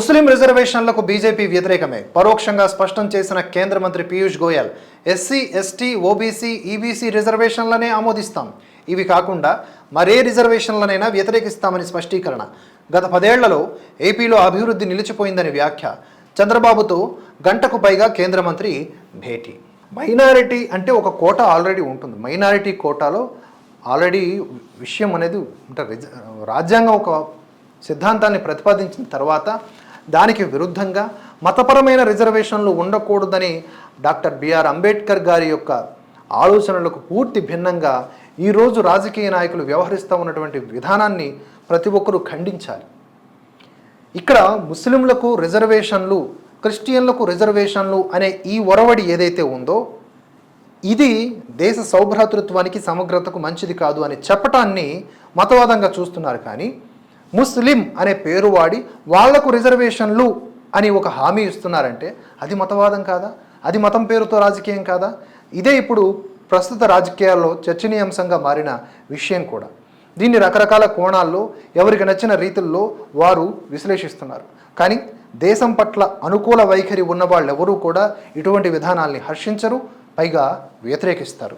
ముస్లిం రిజర్వేషన్లకు బీజేపీ వ్యతిరేకమే. పరోక్షంగా స్పష్టం చేసిన కేంద్ర మంత్రి Piyush Goyal SC ST OBC EBC రిజర్వేషన్లనే ఆమోదిస్తాం. ఇవి కాకుండా మరే రిజర్వేషన్లనైనా వ్యతిరేకిస్తామని స్పష్టీకరణ. గత పదేళ్ళలో ఏపీలో అభివృద్ధి నిలిచిపోయిందని వ్యాఖ్య. చంద్రబాబుతో గంటకు పైగా కేంద్ర మంత్రి భేటీ. మైనారిటీ అంటే ఒక కోట ఆల్రెడీ ఉంటుంది. మైనారిటీ కోటాలో ఆల్రెడీ విషయం అనేది అంటే రాజ్యాంగం ఒక సిద్ధాంతాన్ని ప్రతిపాదించిన తర్వాత దానికి విరుద్ధంగా మతపరమైన రిజర్వేషన్లు ఉండకూడదని డాక్టర్ బిఆర్ అంబేద్కర్ గారి యొక్క ఆలోచనలకు పూర్తి భిన్నంగా ఈరోజు రాజకీయ నాయకులు వ్యవహరిస్తూ ఉన్నటువంటి విధానాన్ని ప్రతి ఒక్కరూ ఖండించాలి. ఇక్కడ ముస్లింలకు రిజర్వేషన్లు క్రిస్టియన్లకు రిజర్వేషన్లు అనే ఈ ఒరవడి ఏదైతే ఉందో ఇది దేశ సౌభ్రాతృత్వానికి సమగ్రతకు మంచిది కాదు అని చెప్పటాన్ని మతవాదంగా చూస్తున్నారు కానీ ముస్లిం అనే పేరు వాడి వాళ్ళకు రిజర్వేషన్లు అని ఒక హామీ ఇస్తున్నారంటే అది మతవాదం కాదా? అది మతం పేరుతో రాజకీయం కాదా? ఇదే ఇప్పుడు ప్రస్తుత రాజకీయాల్లో చర్చనీయాంశంగా మారిన విషయం కూడా. దీన్ని రకరకాల కోణాల్లో ఎవరికి నచ్చిన రీతుల్లో వారు విశ్లేషిస్తున్నారు. కానీ దేశం పట్ల అనుకూల వైఖరి ఉన్న వాళ్ళెవరూ కూడా ఇటువంటి విధానాల్ని హర్షించరు పైగా వ్యతిరేకిస్తారు.